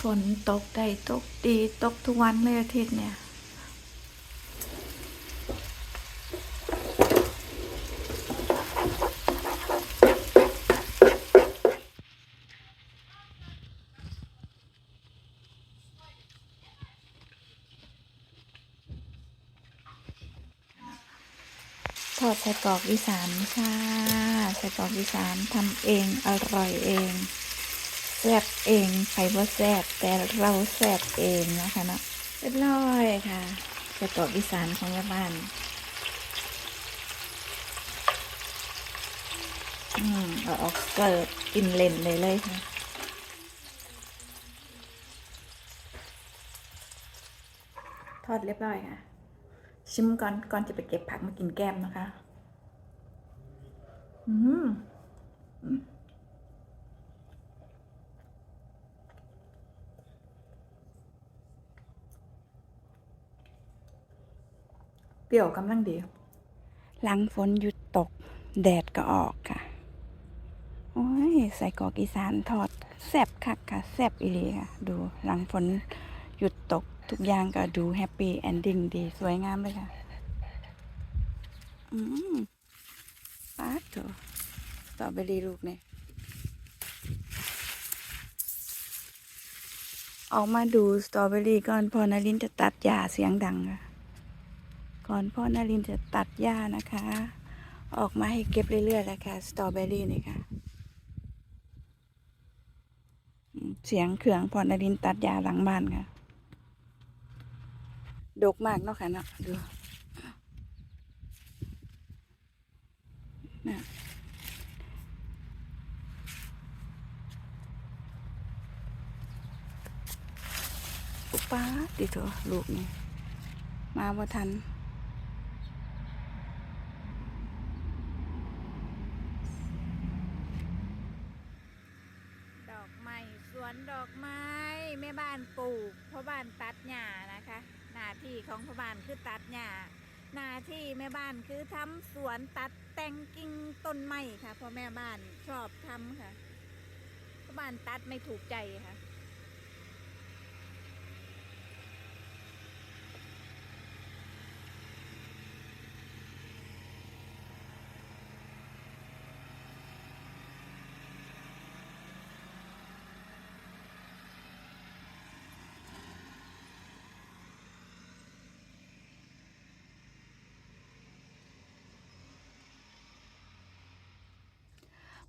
ฝนตกได้ตกดีตกทุกวันเลยอาทิตย์เนี่ยทอดไส้กรอกอีสานค่ะไส้กรอกอีสานทำเองอร่อยเอง แซ่บเองใครว่าแซ่บแต่เราแซ่บเองนะคะเนาะเรียบร้อยค่ะไส้กรอกอีสานของยาบ้านอืมเอาออกเสิร์ฟกินเล่นเลยเลยค่ะทอดเรียบร้อยค่ะ ชิมก่อนก่อนจะไปเก็บผักมากินแก้มนะคะ อืม เปรี้ยวกำลังดี หลังฝนหยุดตก แดดก็ออกค่ะ โอ้ย ใส่กอกอีสานทอดแซ่บคักค่ะ แซ่บอีหลีค่ะ ดูหลังฝนหยุดตก ทุกอย่างก็ดูแฮปปี้แอนดิ้งดี สวยงามเลยค่ะ อืมปาดเถอะตรอเบอรี่ลูกเนี่ยออกมาดูสตรอเบอรี่ก่อนพอนารินจะตัดหญ้าเสียงดังค่ะ ก่อนพ่อนารินจะตัดหญ้านะคะ ออกมาให้เก็บเรื่อยๆแล้วค่ะสตรอเบอรี่นี่ค่ะ เสียงเครื่องพอนารินตัดหญ้าหลังบ้านค่ะ ดกมากเนาะค่ะเนาะดูน่ะอุปาติโถอลูกนี่มาบ่ทัน ดอกไม้สวนด อกไม้แม่บ้านปลูกพ่อบ้านตัดหญ้านะคะ หน้าที่ของพ่อบ้านคือตัดหญ้าหน้าที่แม่บ้านคือทำสวนตัดแต่งกิ่งต้นไม้ค่ะเพราะแม่บ้านชอบทำค่ะพ่อบ้านตัดไม่ถูกใจค่ะ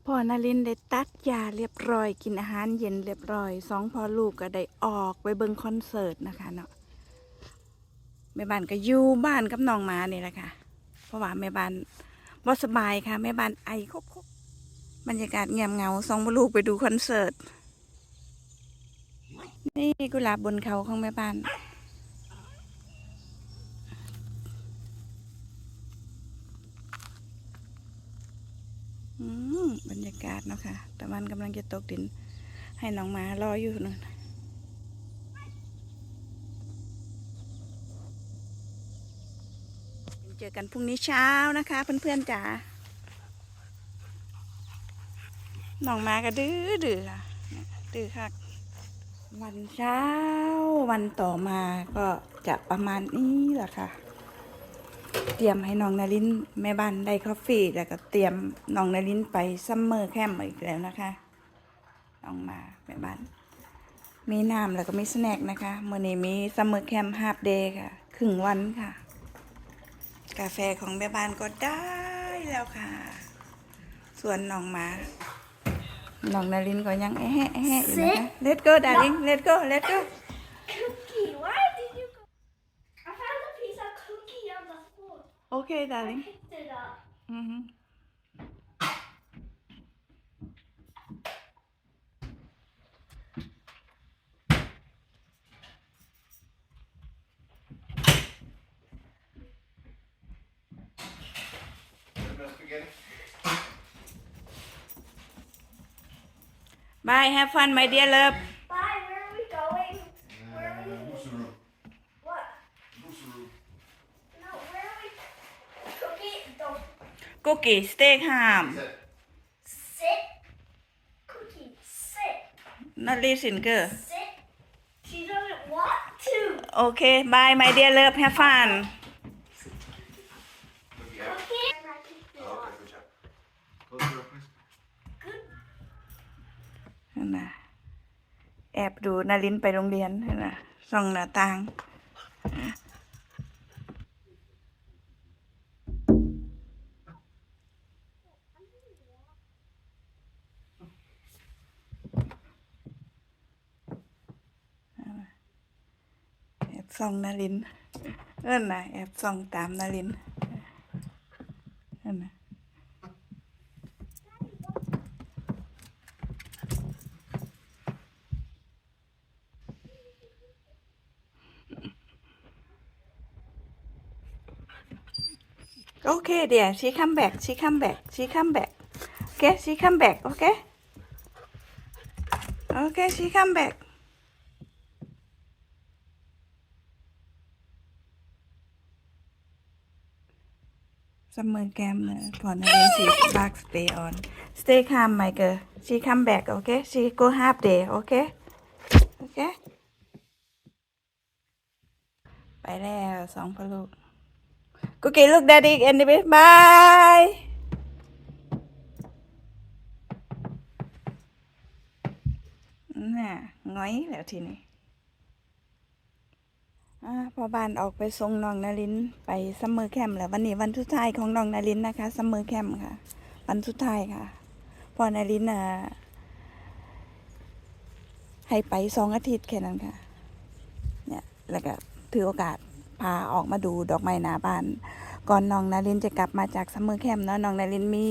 พ่อนารินได้ตัดยาเรียบร้อย กินอาหารเย็นเรียบร้อยสองพ่อลูกก็ได้ออกไปเบิ่งคอนเสิร์ตนะคะเนาะแม่บ้านก็อยู่บ้านกับน้องหมานี่แหละค่ะ เพราะว่าแม่บ้านบ่สบายค่ะแม่บ้านไอคบๆบรรยากาศเงียบเงาสองพ่อลูกไปดูคอนเสิร์ตนี่กุหลาบบนเขาของแม่บ้านอืม บรรยากาศเนาะค่ะตะวันกำลังจะตกดิน ให้น้องหมารออยู่นู่นเจอกันพรุ่งนี้เช้านะคะ เพื่อนๆจ๋าน้องมาก็ดื้อดื้อค่ะดื้อค่ะวันเช้าวันต่อมาก็จะประมาณนี้แหละค่ะ ตรียมให้น้องนารินแม่บ้านได้กาแฟแล้วก็เตรียมน้องนารินไปซัมเมอร์แคมป์อีกแล้วนะคะน้องมาแม่บ้าน มีน้ำแล้วก็มีสแน็คนะคะเมื่อนี้มีซัมเมอร์แคมป์ฮาฟเดย์ค่ะครึ่งวันค่ะ กาแฟของแม่บ้านก็ได้แล้วค่ะ ส่วนน้องมาน้องนารินก็ยังแอะแอะแหะอยู่นะคะ Let's go darling Let's go Let's go Cookie, why did you go? I found a piece of cookie on the floor. Okay I darling picked it up. อือฮึ spaghetti? Bye have fun my dear love Cookie steak ham Sit. sit. Cookie, sit. not listen girl Sit. โอเคบาย my dear love have fun Cookie, yeah. Okay. And I keep it Oh, on. okay, good job. Close the door, please. นั่นนะแอบดูนารินไปโรงเรียนนั่นนะส่องหน้าต่าง ส่องนารินเอิ้นนะแอบส่องตามนารินเอิ้นนะโอเคเดี๋ยวชี้คัมแบกชี้คัมแบกชี้คัมแบกโอเคชี้คัมแบกโอเคโอเคชี้คัมแบก ซัมเมอร์แกมเนอร์พอนเดนสีบักสเตย์ออนสเตย์คัมไมเกอร์ชีคัมแบ็กโอเคชีโกฮาร์ปเดย์โอเคโอเค ไปแล้วสองพลูกกูเกลูกแดดดี้แอนดี้บิบายน่ะง้อยแล้วทีนี้ พอบ้านออกไปส่งน้องนารินไปซัมเมอร์แคมป์แล้ววันนี้วันสุดท้ายของน้องนารินนะคะซัมเมอร์แคมป์ค่ะ วันสุดท้ายค่ะพอนารินอะให้ไปสองอาทิตย์แค่นั้นค่ะ เนี่ยแล้วก็ถือโอกาสพาออกมาดูดอกไม้หน้าบ้าน ก่อนน้องนารินจะกลับมาจากซัมเมอร์แคมป์เนาะน้องนารินมี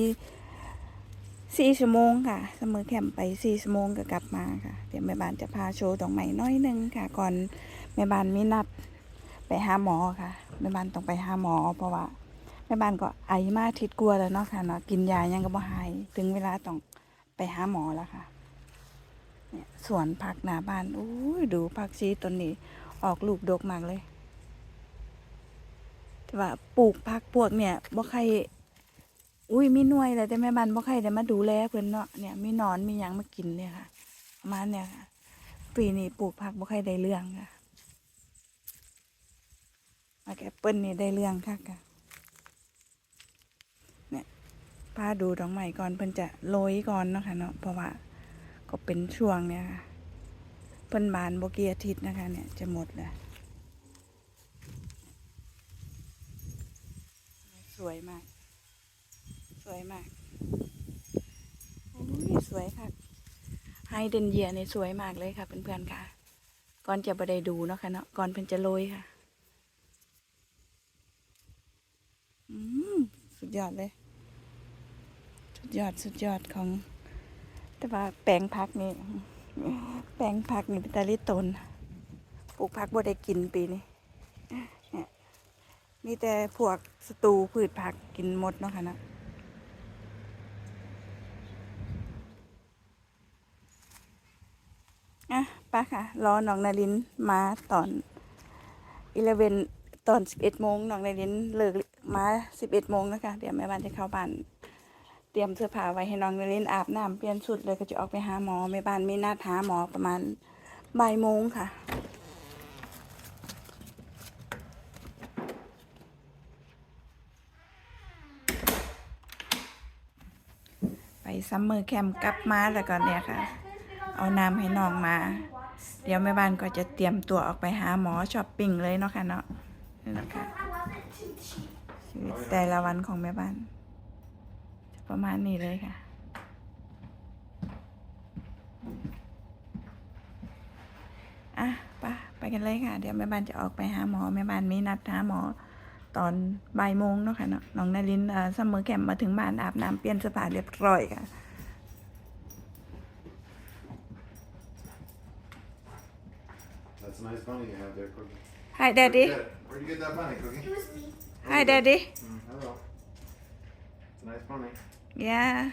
สี่ชั่วโมงค่ะซัมเมอร์แคมป์ไปสี่ชั่วโมงก็กลับมาค่ะ เดี๋ยวแม่บ้านจะพาโชว์ดอกไม้น้อยหนึงค่ะ ก่อน แม่บ้านมีนัดไปหาหมอค่ะแม่บ้านต้องไปหาหมอ เพราะว่าแม่บ้านก็ไอมาอาทิตย์กลัวแล้วเนาะค่ะเนาะกินยายังก็บ่หาย ถึงเวลาต้องไปหาหมอแล้วค่ะ เนี่ยสวนผักหน้าบ้านอู้ยดูผักชีต้นนี้ ออกลูกดกมากเลย แต่ว่าปลูกผักพวกเนี่ยบ่ใครอุ้ยมีหน่วยเลยแต่แม่บ้านบ่ใครได้มาดูแลเพิ่นเนาะเนี่ยมีนอนมีหยังมากินเนี่ยค่ะประมาณเนี่ยค่ะปีนี้ปลูกผักบ่ใครได้เรื่องค่ะ มาแกเปิ้ลนี่ได้เรื่องค่ะค่ะเนี่ยพาดูดอกไม้ก่อนเพิ่นจะโรยก่อนเนาะค่ะเนาะเพราะว่าก็เป็นช่วงเนี่ยค่ะเพิ่นบานโบเกียอาทิตย์นะคะ เนี่ยจะหมดแล้วสวยมาก สวยมากโอ้ยสวยค่ะไฮเดนเยียเนี่ยสวยมากเลยค่ะเพื่อนๆค่ะ ก่อนจะไปได้ดูเนาะค่ะเนาะก่อนเพิ่นจะโรยค่ะ อืมสุ ดยอดเลย สุดยอดสุดยอดของ แต่ว่าแปลงพักนี่แปลงผักนี่เป็นตาลิตนปลูกผักบ่ได้กินปีนี้เนี่ยมีแต่พวกสตูพืชผักกินหมดเนาะค่ะนะอะป้าค่ะ รอน้องนารินมาตอนอีเลเวน ตอนสิบเอ็ดโมงน้องนารินเลิกมาสิบเอ็ดโมงนะคะเดี๋ยวแม่บ้านจะเข้าบ้านเตรียมเสื้อผ้าไว้ให้น้องนารินอาบน้ำเปลี่ยนชุดเลยก็จะออกไปหาหมอแม่บ้านไมีนัดหาหมอประมาณบ่ายโมงค่ะไปซัมเมอร์แคมป์กลับมาแล้วก็เนี่ยค่ะ เอาน้ำให้น้องมา เดี๋ยวแม่บ้านก็จะเตรียมตัวออกไปหาหมอช้อปปิ้งเลยเนาะค่ะเนาะ นี่นะคะ I love it too cheap. ชีวิตแต่ละวันของแม่บ้านจะประมาณนี้เลยค่ะอะไปะไปกันเลยค่ะ เดี๋ยวแม่บ้านจะออกไปหาหมอแม่บ้านมีนัดหาหมอตอนบ่ายโมงเนาะค่ะเนาะน้องนารินเอ่อซัมเมอร์แคมป์มาถึงบ้านอาบน้ำเปลี่ยนเสื้อผ้าเรียบร้อยค่ะ That's a nice bunny you have there, Cookie. Hi Where'd you daddy get? Where'd you get that bunny, Cookie? It was me. Hi daddy Mm, hello. It's a nice bunny. yeah